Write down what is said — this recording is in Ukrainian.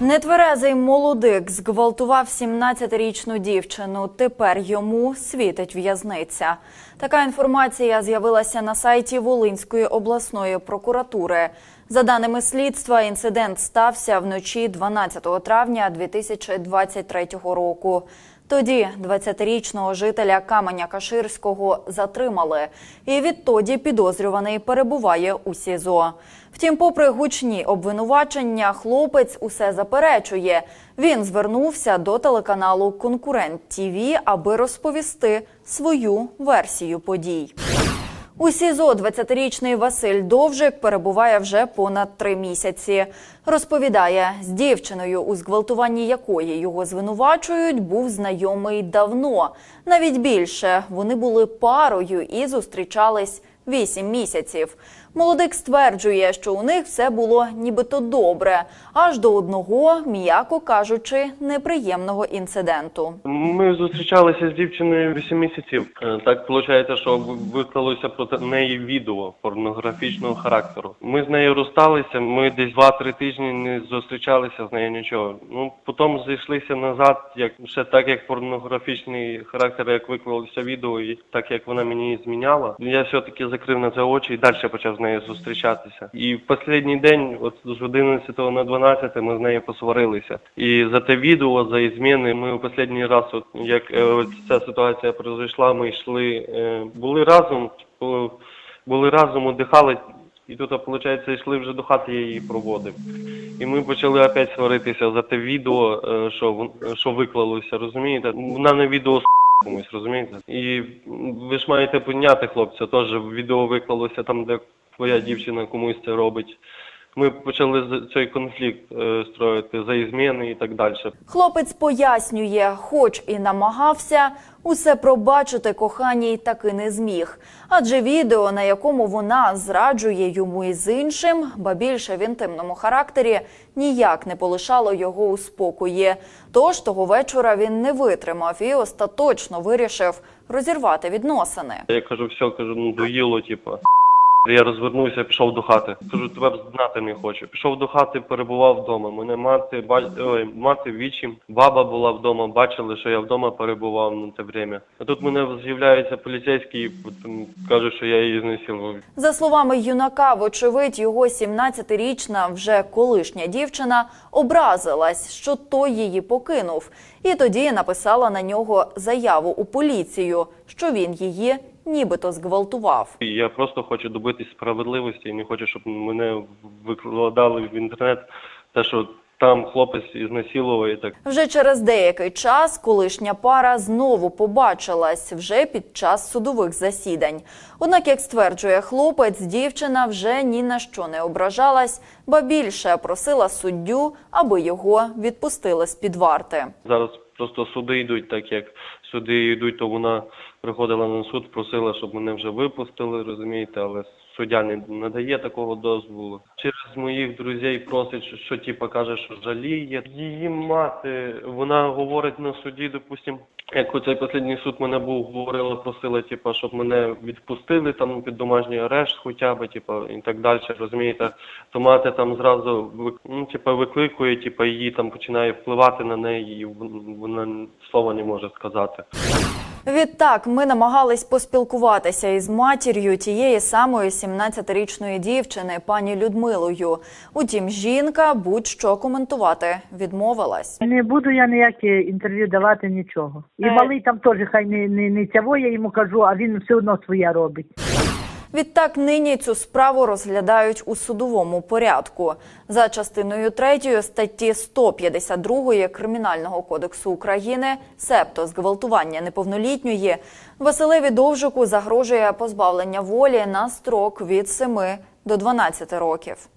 Нетверезий молодик зґвалтував 17-річну дівчину. Тепер йому світить в'язниця. Така інформація з'явилася на сайті Волинської обласної прокуратури. За даними слідства, інцидент стався вночі 12 травня 2023 року. Тоді 20-річного жителя Каменя Каширського затримали, і відтоді підозрюваний перебуває у СІЗО. Втім, попри гучні обвинувачення, хлопець усе заперечує. Він звернувся до телеканалу Конкурент ТІВІ, аби розповісти свою версію подій. У СІЗО 20-річний Василь Довжик перебуває вже понад три місяці. Розповідає, з дівчиною, у зґвалтуванні якої його звинувачують, був знайомий давно. Навіть більше вони були парою і зустрічались вісім місяців. Молодик стверджує, що у них все було нібито добре, аж до одного, м'яко кажучи, неприємного інциденту. Ми зустрічалися з дівчиною 8 місяців. Е, Так виходить, що виклалося проти неї відео порнографічного характеру. Ми з нею розсталися. Ми десь 2-3 тижні не зустрічалися з нею нічого. Ну потім зайшлися назад, як ще так, як порнографічний характер, як виклалося відео, і так як вона мені зміняла. Я все-таки закрив на це очі і далі почав з нею зустрічатися. І в останній день, от з 11 на 12, ми з нею посварилися. І за те відео, за зміни, ми в останній раз, от як е, от ця ситуація пройшла, ми йшли, е, були разом, були разом, одихали. І тут, виходить, йшли вже до хати, я її проводив. І ми почали опять сваритися за те відео, е, що, що виклалося, розумієте? Вона на відео з комусь, розумієте? І ви ж маєте поняти, хлопця, теж відео виклалося там, де твоя дівчина комусь це робить. Ми почали цей конфлікт е, строїти за зміни і так далі. Хлопець пояснює, хоч і намагався, усе пробачити коханій таки не зміг. Адже відео, на якому вона зраджує йому із іншим, ба більше в інтимному характері, ніяк не полишало його у спокої. Тож того вечора він не витримав і остаточно вирішив розірвати відносини. Я кажу, все, кажу, ну доїло, типу. Я розвернувся, пішов до хати. Кажу, тебе знати не хочу. Пішов до хати, перебував вдома. Мене мати, ба... Ой, мати вічим, баба була вдома, бачили, що я вдома перебував на те время. А тут мене з'являється поліцейський, м, каже, що я її знасилував. За словами юнака, вочевидь, його 17-річна вже колишня дівчина образилась, що той її покинув, і тоді написала на нього заяву у поліцію, що він її нібито зґвалтував. Я просто хочу добитись справедливості і не хочу, щоб мене викладали в інтернет те, що там хлопець ізнасилував і так. Вже через деякий час колишня пара знову побачилась вже під час судових засідань. Однак, як стверджує хлопець, дівчина вже ні на що не ображалась, ба більше просила суддю, аби його відпустили з під варти. Зараз просто суди йдуть, так як суди йдуть, то вона приходила на суд, просила, щоб мене вже випустили, розумієте, але суддя не надає такого дозволу. Через моїх друзів просить, що, що типа каже, що жаліє. Її мати, вона говорить на суді, допустим, як оцей останній суд мене був, говорила, просила, типа, щоб мене відпустили там під домашній арешт, хоча б, типа, і так далі, розумієте. То мати там зразу ну, типа, викликує, типа, її там починає впливати на неї, і вон- вона слова не може сказати. Відтак ми намагались поспілкуватися із матір'ю тієї самої 17-річної дівчини, пані Людмилою. Утім, жінка будь-що коментувати відмовилась. Не буду я ніякі інтерв'ю давати нічого. І Е. малий там теж хай не, не, не цявоє йому кажу, а він все одно своє робить. Відтак нині цю справу розглядають у судовому порядку. За частиною 3 статті 152 Кримінального кодексу України, себто зґвалтування неповнолітньої, Василеві Довжику загрожує позбавлення волі на строк від 7 до 12 років.